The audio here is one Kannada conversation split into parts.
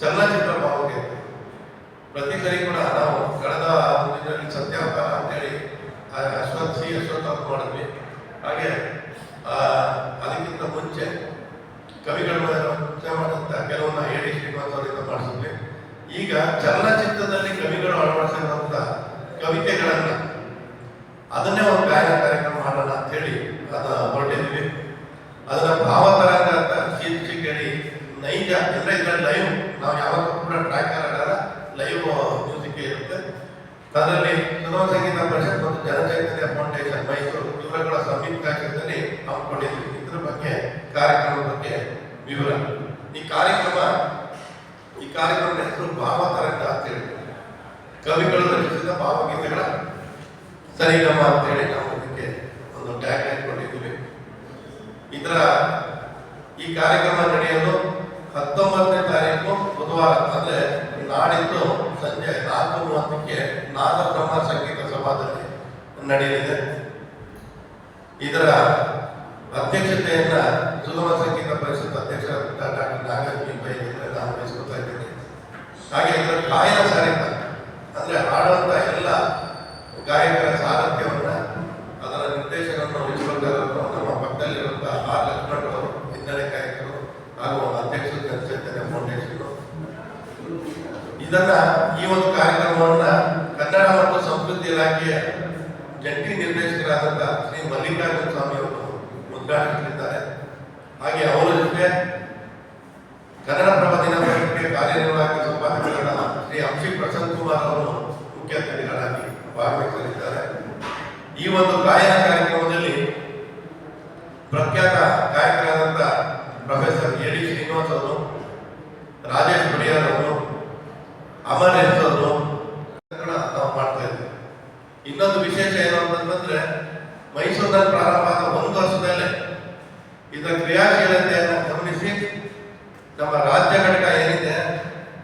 ಚಲನಚಿತ್ರ ಭಾವಕ್ಕೆ ಪ್ರತಿ ಸರಿ ಕೂಡ ನಾವು ಕಳೆದ ಒಂದು ಇದರಲ್ಲಿ ಸತ್ಯಾವತಾರ ಅಂತೇಳಿ, ಆ, ಅಶ್ವಥ್ ಸಿ, ಅಶ್ವಥ್ ಅಂತ ಮಾಡಿದ್ವಿ. ಹಾಗೆ ಅದಕ್ಕಿಂತ ಮುಂಚೆ ಕವಿಗಳ ಮಾಡಿದಂಥ ಕೆಲವನ್ನ ಹೇಳಿ ಡಿ ಅವರಿಂದ ಮಾಡಿಸಿದ್ವಿ. ಈಗ ಚಲನಚಿತ್ರದಲ್ಲಿ ಕವಿಗಳು ಅಳವಡಿಸಿರುವಂಥ ಕವಿತೆಗಳನ್ನ ಅದನ್ನೇ ಒಂದು ಗಾಯನ ಕಾರ್ಯಕ್ರಮ ಮಾಡೋಣ ಅಂತ ಹೇಳಿ ಅದನ್ನ ಹೊರಟಿದ್ವಿ. ಅದರ ಶೀರ್ಷಿಕೆಡಿ ಅಂದ್ರೆ ಲೈವ್ ನಾವು ಯಾವಾಗ ಕೂಡ ಟ್ರ್ಯಾಕ್ ಆಡಲ್ಲ ಲೈವ್ ಮ್ಯೂಸಿಕ್ ಇರುತ್ತೆ. ಅದರಲ್ಲಿ ಸುಗಮ ಸಂಗೀತ ಪರಿಷತ್ ಮತ್ತು ಜನಚೈತನ್ಯ ಫೌಂಡೇಶನ್ ಮೈಸೂರು ಇವರುಗಳ ಸಂಯುಕ್ತಾಶ್ರಯದಲ್ಲಿ ಹಮ್ಮಿಕೊಂಡಿದ್ವಿ ಇದ್ರ ಬಗ್ಗೆ ಕಾರ್ಯಕ್ರಮದ ಬಗ್ಗೆ ವಿವರ. ಈ ಕಾರ್ಯಕ್ರಮ, ಈ ಕಾರ್ಯಕ್ರಮದ ಹೆಸರು ಭಾವತರಂಗ ಅಂತ ಹೇಳಿ ಕವಿಗಳು ರಚಿಸಿದ ಭಾವಗೀತೆಗಳ ಸರಿಗಮ ಅಂತೇಳಿ ನಾವು ಇದಕ್ಕೆ ಒಂದು ಟ್ಯಾಗ್ ಕೊಟ್ಟಿದ್ದೀವಿ. ಇದರ ಈ ಕಾರ್ಯಕ್ರಮ ನಡೆಯೋದು ಮೂವತ್ತಕ್ಕೆ ನಾದಬ್ರಹ್ಮ ಸಂಗೀತ ಸಭಾದಲ್ಲಿ ನಡೆಯಲಿದೆ. ಇದರ ಅಧ್ಯಕ್ಷತೆಯನ್ನ ಸುಗಮ ಸಂಗೀತ ಪರಿಷತ್ ಅಧ್ಯಕ್ಷ ಡಾಕ್ಟರ್ ನಾಗೇಂದ್ರ ಪೈ ನಾನು ವಹಿಸ್ಕೊತಾ ಇದ್ದೇನೆ. ಹಾಗೆ ಇದರ ಗಾಯನ ಸಾರಿತ ಅಂದ್ರೆ ಹಾಡುವಂತ ಎಲ್ಲ ಗಾಯಕರ ಸಾರಥ್ಯವನ್ನ ಅದರ ನಿರ್ದೇಶನವನ್ನು ವಹಿಸಬೇಕಾದವರು ನಮ್ಮ ಪಕ್ಕದಲ್ಲಿರುವಂತಹ ಆರ್. ಲಕ್ಷ್ಮಣರವರು ಹಿನ್ನೆಲೆ ಗಾಯಕರು ಹಾಗೂ ಅಧ್ಯಕ್ಷತೆ ಜನಚೈತನ್ಯ ಫೌಂಡೇಶನ್ ಇದನ್ನ ಈ ಒಂದು ಕಾರ್ಯಕ್ರಮವನ್ನ ಜಂಟಿ ನಿರ್ದೇಶಕರಾದಂತಹ ಶ್ರೀ ಮಲ್ಲಿಕಾರ್ಜುನ ಸ್ವಾಮಿ ಅವರು ಉದ್ಘಾಟಿಸಲಿದ್ದಾರೆ. ಹಾಗೆ ಅವರ ಜೊತೆ ಕನ್ನಡಪ್ರಭ ದಿನಪತ್ರಿಕೆ ಕಾರ್ಯನಿರ್ವಾಹಕ ಸಂಪಾದಕರಾದ ಶ್ರೀ ಅಂಶಿ ಪ್ರಸನ್ನ ಕುಮಾರ್ ಅವರು ಮುಖ್ಯ ಅತಿಥಿಗಳಾಗಿ ಭಾಗವಹಿಸಲಿದ್ದಾರೆ. ಈ ಒಂದು ಗಾಯನ ಕಾರ್ಯಕ್ರಮದಲ್ಲಿ ಪ್ರಖ್ಯಾತ ಗಾಯಕರಾದಂಥ ಪ್ರೊಫೆಸರ್ ಎ ಡಿ ಶ್ರೀನಿವಾಸ್ ಅವರು, ರಾಜೇಶ್ ಬಡಿಯಾರ್ ಅವರು, ಅಮರ್ ಎಸ್ ಅವರು ಮೈಸೂರಿನಲ್ಲಿ ಪ್ರಾರಂಭ ಆದ ಒಂದು ವರ್ಷದಲ್ಲೇ ಇದರ ಕ್ರಿಯಾಶೀಲತೆಯನ್ನು ಗಮನಿಸಿ, ನಮ್ಮ ರಾಜ್ಯ ಘಟಕ ಏನಿದೆ,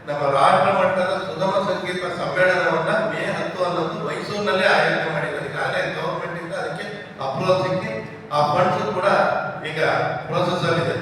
ನಮ್ಮ ರಾಷ್ಟ್ರ ಮಟ್ಟದ ಸುಗಮ ಸಂಗೀತ ಸಮ್ಮೇಳನವನ್ನು ಮೇ ಹತ್ತು ಹನ್ನೊಂದು ಮೈಸೂರಿನಲ್ಲೇ ಆಯೋಜನೆ ಮಾಡಿದ್ದಾರೆ. ಈಗಾಗಲೇ ಗವರ್ಮೆಂಟ್ ಇಂದ ಅದಕ್ಕೆ ಅಪ್ರೂವಲ್ ಸಿಕ್ಕಿ, ಆ ಫಂಡ್ಸ್ ಕೂಡ ಈಗ ಪ್ರೋಸೆಸ್ ಆಗಿದೆ